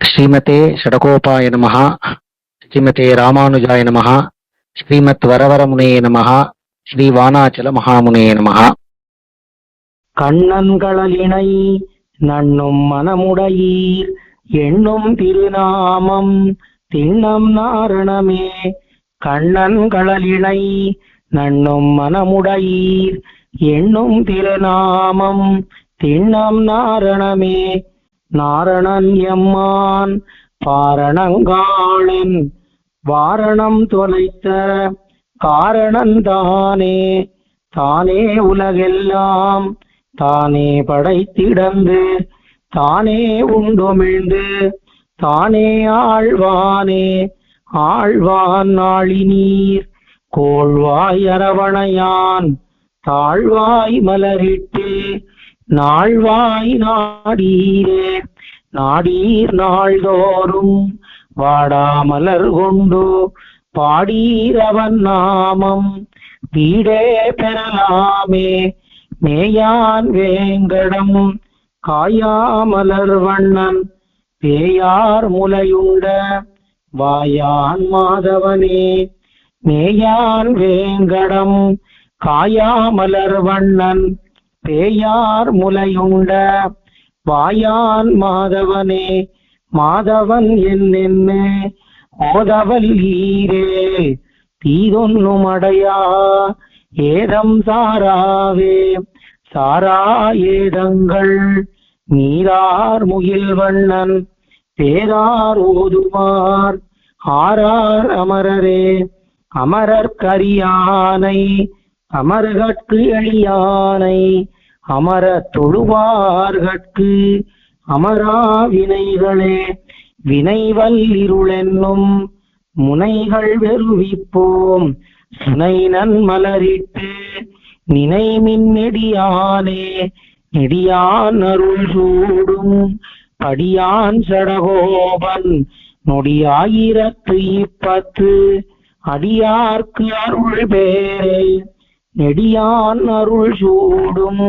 ஸ்ரீமதே ஷடகோபாய நமகா ஸ்ரீமதே ராமானுஜாய நமகா ஸ்ரீமத் வரவரமுனையே நமகா ஸ்ரீ வானாச்சல மகாமுனையே நமகா கண்ணன்களலினை நண்ணும் மனமுடையீர் எண்ணும் திருநாமம் திண்ணம் நாரணமே. கண்ணன்களலினை நண்ணும் மனமுடையீர் எண்ணும் திருநாமம் திண்ணம் நாரணமே. நாரணன் எம்மான் பாரணங்காளன் வாரணம் தொலைத்த காரணந்தானே தானே. உலகெல்லாம் தானே படைத்திடந்து தானே உண்டுமிழ்ந்து தானே ஆழ்வானே. ஆழ்வான் நாளினீர் கோள்வாய் அரவணையான் தாழ்வாய் மலரிட்டு நாழ்வாய் நாடீரே நாடீர் நாள்தோறும் வாடாமலர் கொண்டு பாடீரவன் நாமம். வீடே பெறலாமே மேயான் வேங்கடம் காயாமலர் வண்ணன் பேயார் முலையுண்ட வாயான் மாதவனே மேயான் வேங்கடம் காயாமலர் வண்ணன் பேயார் முலையுண்ட வாயான் மாதவனே மாதவன் என்னென்ன? ஓதவல் ஈரே தீதொன்னும் அடையா ஏதம் சாராவே. சாரா ஏதங்கள் நீரார் முகில் வண்ணன் பேரார் ஓதுவார் ஆரார் அமரரே. அமரர் கரியானை அமர்கட்கு எளியானை அமர தொழுவார்கட்கு அமரா வினைகளே. வினைவல்லிருளென்னும் முனைகள் வெறுவிப்போம். சுனை நன்மலரிட்டு நினைமின் நெடியானே. நெடியான் அருள் சூடும் படியான் சடகோபன். நொடியாயிரத்து இப்பத்து அடியார்க்கு அருள் பேரே. நெடியான் அருள் சூடும்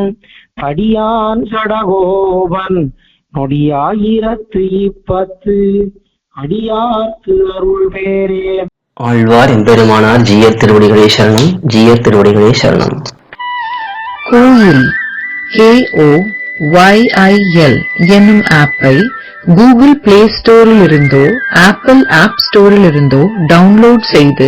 படியான் சடகோபன் நொடியாயிரத்து இப்பத்து அடியார்க்கு அருள் பேரே. ஆழ்வார் எம்பெருமானார் ஜீயர் திருவடிகளே சரணம் ஜீயர் திருவடிகளே சரணம். கோயில் KO YIL என்னும் ஆப்பை கூகுள் பிளே ஸ்டோரில் இருந்தோ ஆப்பிள் ஆப் ஸ்டோரில் இருந்தோ டவுன்லோட் செய்து